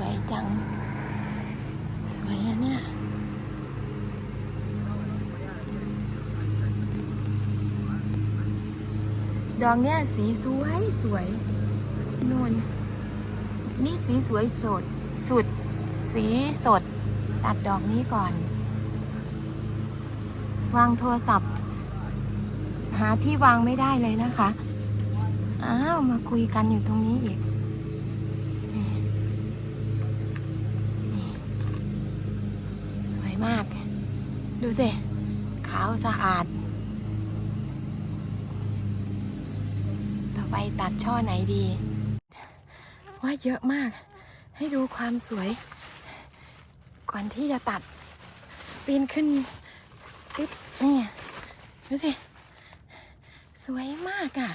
วยจัง สวยอะเนี่ยดอกเนี่ยสีสวยสวยนู่นนี่สีสวยสด สุด สีสด ตัดดอกนี้ก่อน วางโทรศัพท์ หาที่วางไม่ได้เลยนะคะ อ้าว มาคุยกันอยู่ตรงนี้อีก ดูสิ ขาวสะอาด ต่อไปตัดช่อไหนดี ว่าเยอะมาก ให้ดูความสวย ก่อนที่จะตัด ปีนขึ้นปึ๊บนี่ดูสิ สวยมากอะ่ะ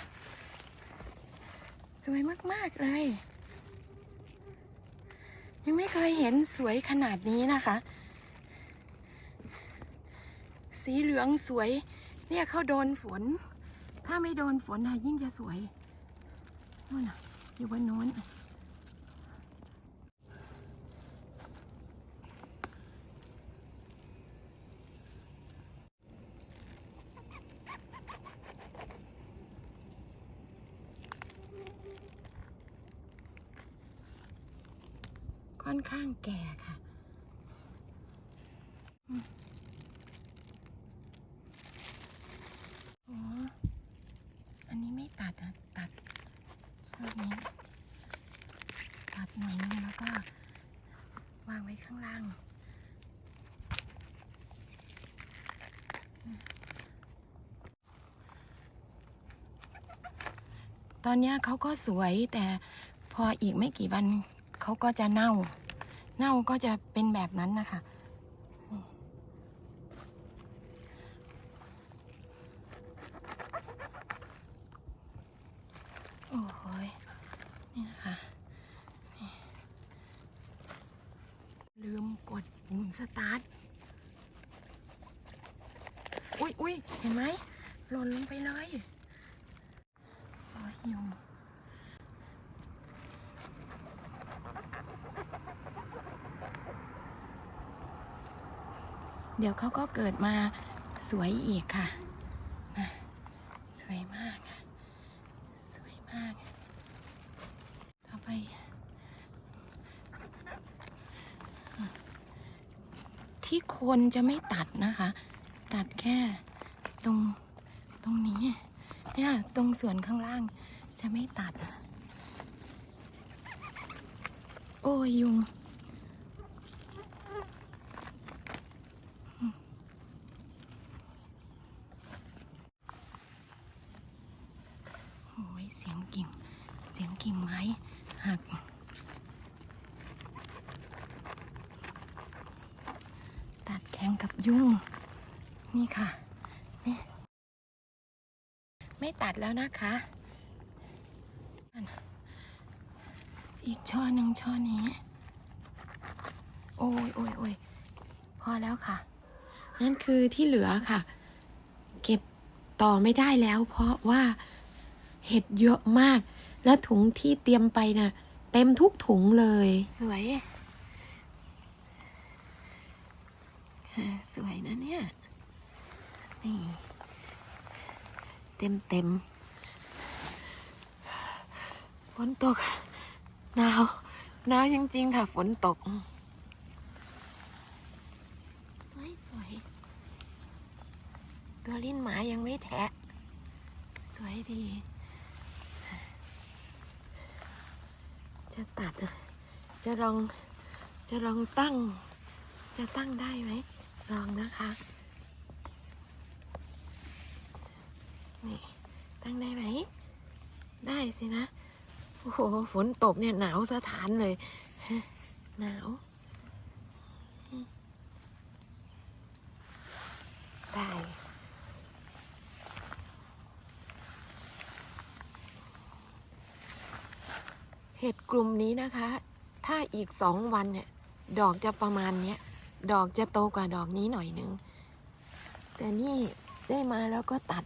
สวยมาก ๆ เลย ยังไม่เคยเห็นสวยขนาดนี้นะคะ สีเหลืองสวย เนี่ยเขาโดนฝน ถ้าไม่โดนฝนนะยิ่งจะสวยนู่นนะอยู่บนโน้นค่อนข้างแก่ค่ะอืมอ๋อ อันนี้ ไม่ตัดอะตัดช่วงนี้ ตัดหน่อยนึงแล้วก็วางไว้ข้างล่างตอนนี้เขาก็สวยแต่พออีกไม่กี่วันเขาก็จะเน่า เน่าก็จะเป็นแบบนั้นนะคะนี่โอ้โหย นี่นะคะลืมกดปุ่มสตาร์ท อุ๊ยอุ๊ยเห็นไหมหล่นลงไปเลยโอ้ยยุงเดี๋ยวเขาก็เกิดมาสวยอีกค่ะ สวยมาก ต่อ ไป ที่คนจะไม่ตัดนะคะ ตัดแค่ตรงตรงนี้เนี่ยตรงส่วนข้างล่างจะไม่ตัด โอ้ยยุงโอ้ยเสียงกิ่ง เสียงกิ่งไม้หัก ตัดแข่งกับยุ่ง นี่ค่ะนี่ไม่ตัดแล้วนะคะ อีกช่อหนึ่งช่อนี้ โอ้ยโอ้ยโอ้ยพอแล้วค่ะ นั่นคือที่เหลือค่ะ เก็บต่อไม่ได้แล้วเพราะว่าเห็ดเยอะมาก แล้วถุงที่เตรียมไปนะ่ะ เต็มทุกถุงเลย สวยสวยนะเนี่ย นี่ เต็มเต็มฝนตกหนาวหนาวจริงๆค่ะ ฝนตก สวยสวยตัวลิ้นหมายังไม่แทะ สวยดี จะตัดจะลองจะลองตั้ง จะตั้งได้ไหมลองนะคะนี่ตั้งได้ไหม ได้สินะ โอ้โห ฝนตกเนี่ยหนาวสถานเลย หนาว ได้ ห็ดกลุ่มนี้นะคะ ถ้าอีกสองวันเนี่ย ดอกจะประมาณเนี้ย ดอกจะโตกว่าดอกนี้หน่อยหนึ่งแต่นี่ได้มาแล้วก็ตัด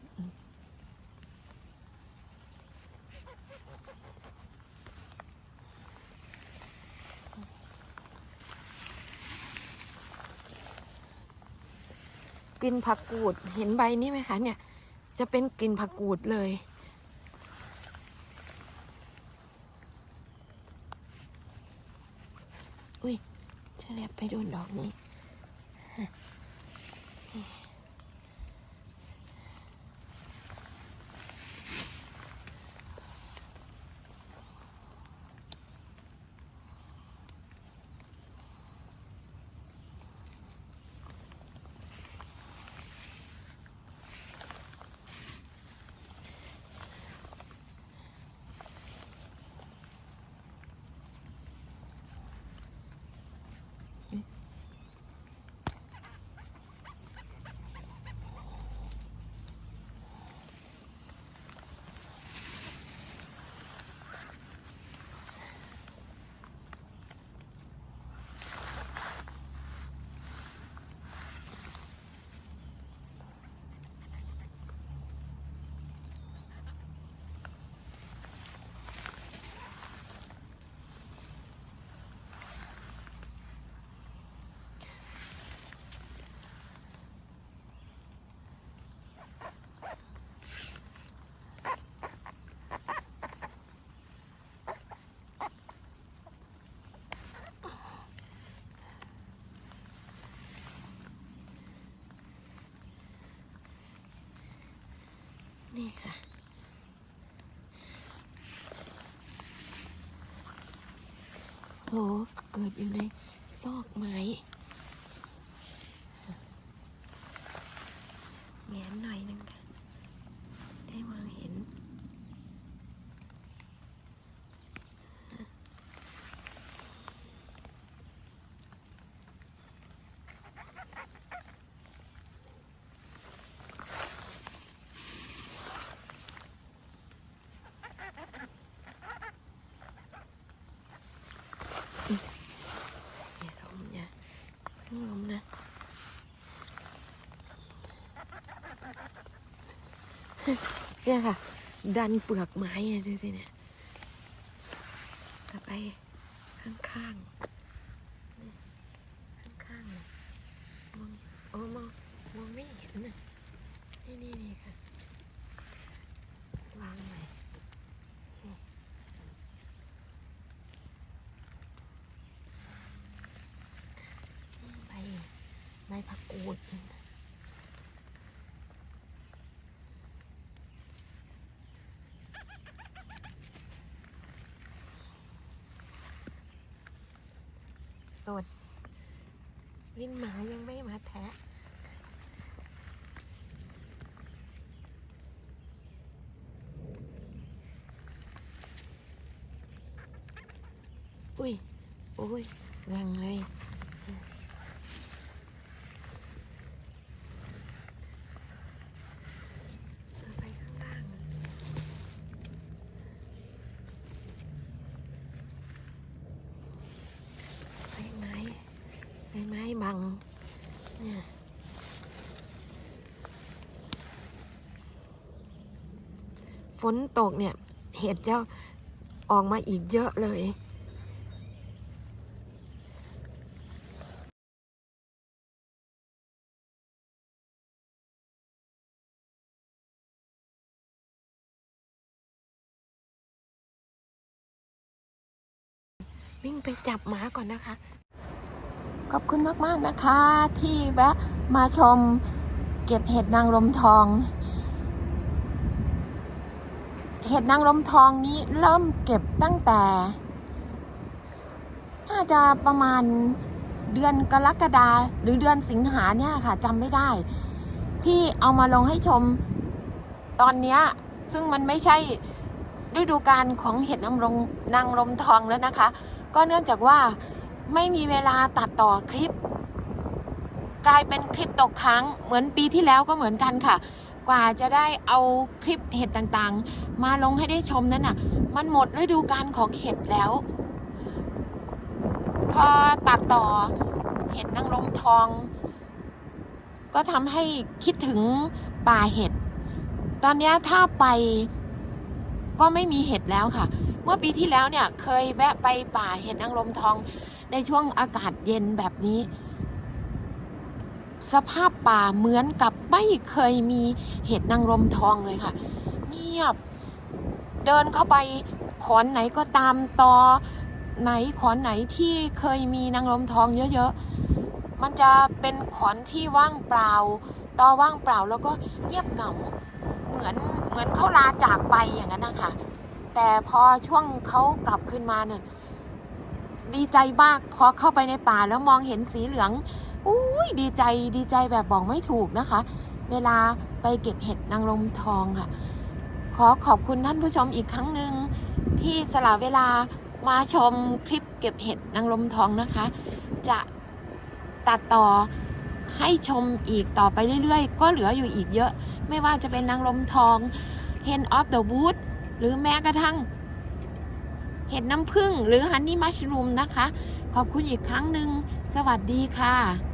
กลิ่นผักกูด เห็นใบนี้ไหมคะเนี่ย จะเป็นกลิ่นผักกูดเลย อุ้ยเฉลียบไปโดนดอกนี้ นี่ค่ะ โห เกิดอยู่ในซอกไม้แงนหน่อยนึงค่ะ ได้มองเห็น อย่าล้มอย่าเพิ่งล้มนะ เนี่ยค่ะ ดันเปลือกไม้อะดูสิเนี่ยกลับไปข้างๆข้างๆมองโอ้มองมองไม่เห็นนะนี่นี่นี่ค่ะวางใหม่ใบใบผักกูด สดลิ้นหมายังไม่มาแทะอุ้ย โอ้ยแรงเลย เอาไปข้างล่างอะใบไม้ใบไม้บัง เนี่ย ฝนตกเนี่ย เห็ดจะออกมาอีกเยอะเลย วิ่งไปจับหมาก่อนนะคะ ขอบคุณมาก ๆ นะคะ ที่แวะมาชมเก็บเห็ดนางรมทอง เห็ดนางรมทองนี้เริ่มเก็บตั้งแต่ น่าจะประมาณเดือนกรกฎาหรือเดือนสิงหาเนี่ยค่ะจำไม่ได้ ที่เอามาลงให้ชมตอนนี้ซึ่งมันไม่ใช่ฤดูกาลของเห็ดนางรมนางรมทองแล้วนะคะ ก็เนื่องจากว่าไม่มีเวลาตัดต่อคลิป กลายเป็นคลิปตกค้างเหมือนปีที่แล้วก็เหมือนกันค่ะ กว่าจะได้เอาคลิปเห็ดต่างๆ มาลงให้ได้ชมนั้นน่ะ มันหมดฤดูกาลของเห็ดแล้ว พอตัดต่อเห็ดนางรมทอง ก็ทำให้คิดถึงป่าเห็ด ตอนนี้ถ้าไปก็ไม่มีเห็ดแล้วค่ะ เมื่อปีที่แล้วเนี่ยเคยแวะไปป่าเห็ดนางรมทองในช่วงอากาศเย็นแบบนี้ สภาพป่าเหมือนกับไม่เคยมีเห็ดนางรมทองเลยค่ะ เงียบ เดินเข้าไปขอนไหนก็ตามตอไหนขอนไหนที่เคยมีนางรมทองเยอะๆ มันจะเป็นขอนที่ว่างเปล่า ตอว่างเปล่าแล้วก็เงียบเหงา เหมือนเหมือนเขาลาจากไปอย่างนั้นนะคะ แต่พอช่วงเขากลับขึ้นมาเนี่ยดีใจมากพอเข้าไปในป่าแล้วมองเห็นสีเหลือง ยดีใจดีใจแบบบอกไม่ถูกนะคะ เวลาไปเก็บเห็ดนางรมทองค่ะ ขอขอบคุณท่านผู้ชมอีกครั้งหนึ่งที่สละเวลามาชมคลิปเก็บเห็ดนางรมทองนะคะ จะตัดต่อให้ชมอีกต่อไปเรื่อยๆ ก็เหลืออยู่อีกเยอะ ไม่ว่าจะเป็นนางรมทอง Hen of the Wood หรือแม้กระทั่ง เห็ดน้ำผึ้งหรือฮันนี่มัชรูมนะคะ ขอบคุณอีกครั้งหนึ่ง สวัสดีค่ะ